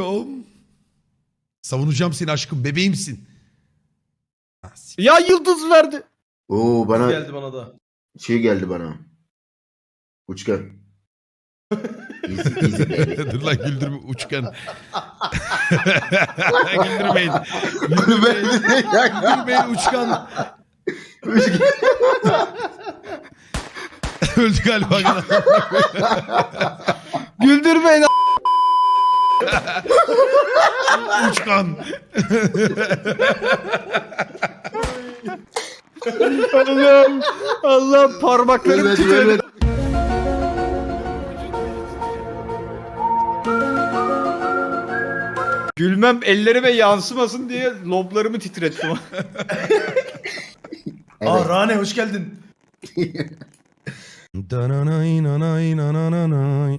Oğlum. Savunacağım seni aşkım bebeğimsin. Ha, s- Ya yıldız verdi. Oo bana Geldi bana da. şey geldi bana. Uçkan. Easy, easy baby. Dur lan güldürme uçkan. Güldürmeyin. Güldürmeyin. Güldürmeyin uçkan. Öldü galiba. Güldürmeyin. Uçkan. Allah'ım. Allah parmaklarım Evet, titredi. evet. Gülmem ellerime yansımasın diye loblarımı titrettim. Aa Evet. Rane hoş geldin. Dananay nanay nananay.